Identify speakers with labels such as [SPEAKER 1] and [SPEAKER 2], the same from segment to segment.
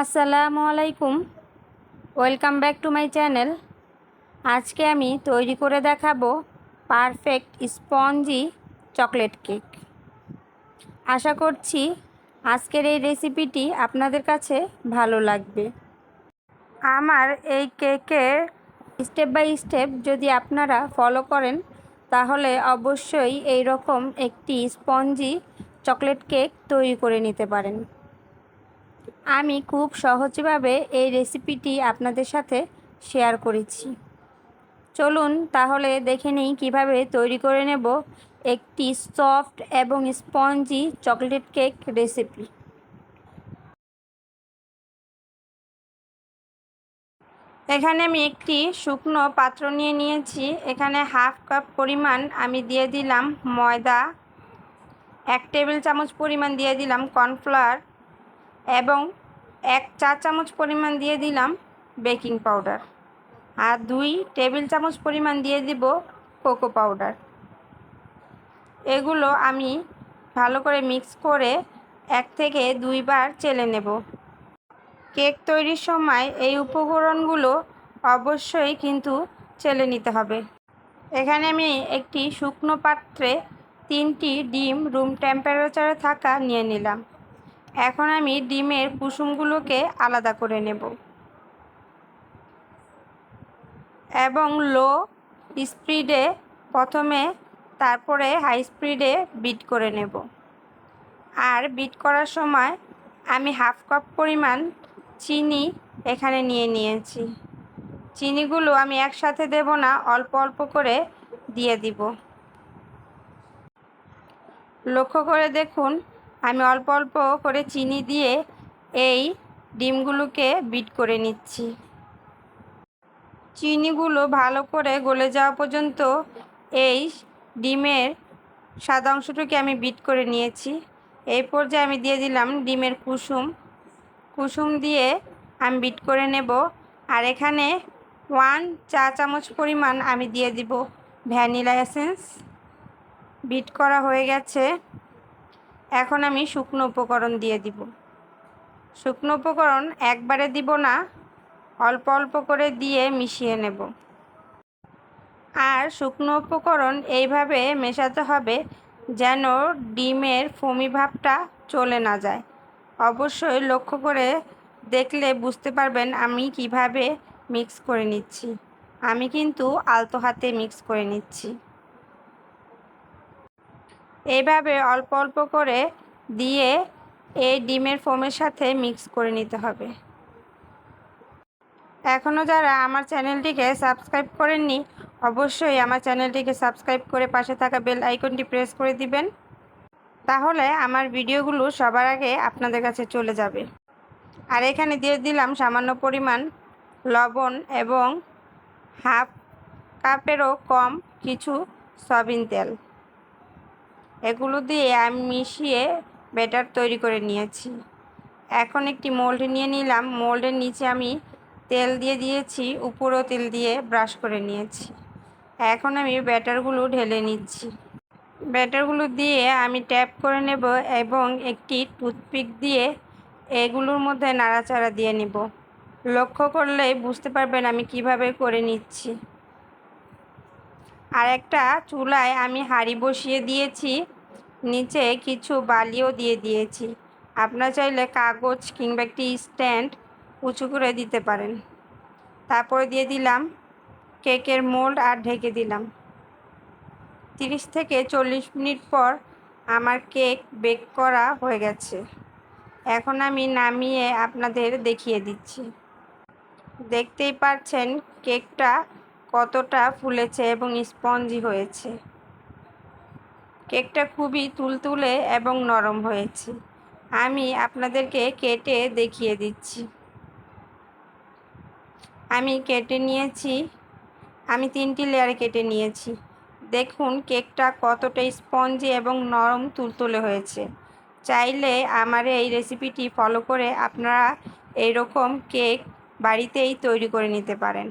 [SPEAKER 1] আসসালামু আলাইকুম। Welcome back to my channel আজকে আমি তৈরি করে দেখাবো পারফেক্ট স্পঞ্জি চকলেট কেক আশা করছি আজকের এই রেসিপিটি আপনাদের কাছে ভালো লাগবে। আমার এই কেকের স্টেপ বাই স্টেপ যদি আপনারা ফলো করেন, তাহলে অবশ্যই এই রকম একটি স্পঞ্জি চকলেট কেক তৈরি করে নিতে পারেন। আমি খুব সহজভাবে এই রেসিপিটি আপনাদের সাথে শেয়ার করেছি। চলুন তাহলে দেখে নিই কীভাবে তৈরি করে নেব একটি সফট এবং স্পঞ্জি চকলেট কেক রেসিপি। এখানে আমি একটি শুকনো পাত্র নিয়ে নিয়েছি। এখানে হাফ কাপ পরিমাণ আমি দিয়ে দিলাম ময়দা, এক টেবিল চামচ পরিমাণ দিয়ে দিলাম কর্নফ্লাওয়ার এবং এক চা চামচ পরিমাণ দিয়ে দিলাম বেকিং পাউডার। আর দুই টেবিল চামচ পরিমাণ দিয়ে দিব কোকো পাউডার। এগুলো আমি ভালো করে মিক্স করে এক থেকে দুইবার চেলে নেব। কেক তৈরির সময় এই উপকরণগুলো অবশ্যই কিন্তু চেলে নিতে হবে। এখানে আমি একটি শুকনো পাত্রে তিনটি ডিম রুম টেম্পারেচারে থাকা নিয়ে নিলাম। এখন আমি ডিমের কুসুমগুলোকে আলাদা করে নেব। এবং লো স্পিডে প্রথমে, তারপরে হাই স্পিডে বিট করে নেব। আর বিট করার সময় আমি হাফ কাপ পরিমাণ চিনি এখানে নিয়ে নিয়েছি। চিনিগুলো আমি একসাথে দেব না, অল্প অল্প করে দিয়ে দিব। লক্ষ্য করে দেখুন আমি অল্প অল্প করে চিনি দিয়ে এই ডিমগুলোকে বিট করে নিচ্ছি। চিনিগুলো ভালো করে গলে যাওয়া পর্যন্ত এই ডিমের সাদা অংশটুকে আমি বিট করে নিয়েছি। এই পর্যায়ে আমি দিয়ে দিলাম ডিমের কুসুম। কুসুম দিয়ে আমি বিট করে নেব। আর এখানে ওয়ান চা চামচ পরিমাণ আমি দিয়ে দিব ভ্যানিলা এসেন্স। বিট করা হয়ে গেছে। এখন আমি শুকনো উপকরণ দিয়ে দিব। শুকনো উপকরণ একবারে দিব না, অল্প অল্প করে দিয়ে মিশিয়ে নেব। আর শুকনো উপকরণ এইভাবে মেশাতে হবে যেন ডিমের ফমি ভাবটা চলে না যায়। অবশ্যই লক্ষ্য করে দেখলে বুঝতে পারবেন আমি কীভাবে মিক্স করে নিচ্ছি। আমি কিন্তু আলতো হাতে মিক্স করে নিচ্ছি। এইভাবে অল্প অল্প করে দিয়ে এই ডিমের ফোমের সাথে মিক্স করে নিতে হবে। এখনও যারা আমার চ্যানেলটিকে সাবস্ক্রাইব করেননি, অবশ্যই আমার চ্যানেলটিকে সাবস্ক্রাইব করে পাশে থাকা বেল আইকনটি প্রেস করে দিবেন। তাহলে আমার ভিডিওগুলো সবার আগে আপনাদের কাছে চলে যাবে। আর এখানে দিয়ে দিলাম সামান্য পরিমাণ লবণ এবং হাফ কাপেরও কম কিছু সয়াবিন তেল। এগুলো দিয়ে আমি মিশিয়ে ব্যাটার তৈরি করে নিয়েছি। এখন একটি মোল্ড নিয়ে নিলাম। মোল্ডের নিচে আমি তেল দিয়ে দিয়েছি, উপরও তেল দিয়ে ব্রাশ করে নিয়েছি। এখন আমি ব্যাটারগুলো ঢেলে নিচ্ছি। ব্যাটারগুলো দিয়ে আমি ট্যাপ করে নেব এবং একটি টুথপিক দিয়ে এগুলোর মধ্যে নাড়াচাড়া দিয়ে নেব। লক্ষ্য করলে বুঝতে পারবেন আমি কীভাবে করে নিচ্ছি। আর একটা চুলায় আমি হাঁড়ি বসিয়ে দিয়েছি, নিচে কিছু বালিও দিয়ে দিয়েছি। আপনার চাইলে কাগজ কিংবা একটি স্ট্যান্ড উঁচু করে দিতে পারেন। তারপরে দিয়ে দিলাম কেকের মোল্ড আর ঢেকে দিলাম। তিরিশ থেকে চল্লিশ মিনিট পর আমার কেক বেক করা হয়ে গেছে। এখন আমি নামিয়ে আপনাদের দেখিয়ে দিচ্ছি। দেখতেই পাচ্ছেন কেকটা কতটা ফুলেছে এবং স্পঞ্জি হয়েছে। কেকটা খুবই তুলতুলে এবং নরম হয়েছে। আমি আপনাদেরকে কেটে দেখিয়ে দিচ্ছি। আমি কেটে নিয়েছি। আমি তিনটি লেয়ারে কেটে নিয়েছি। দেখুন, কেকটা কতটা স্পঞ্জি এবং নরম তুলতুলে হয়েছে। চাইলে আমার এই রেসিপিটি ফলো করে আপনারা এইরকম কেক বাড়িতেই তৈরি করে নিতে পারেন।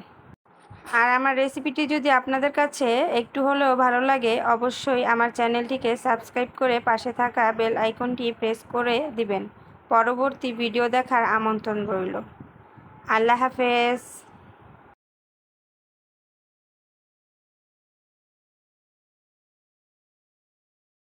[SPEAKER 1] আর আমার রেসিপিটি যদি আপনাদের কাছে একটু হলেও ভালো লাগে, অবশ্যই আমার চ্যানেলটিকে সাবস্ক্রাইব করে পাশে থাকা বেল আইকনটি প্রেস করে দিবেন। পরবর্তী ভিডিও দেখার আমন্ত্রণ রইল। আল্লাহ হাফেজ।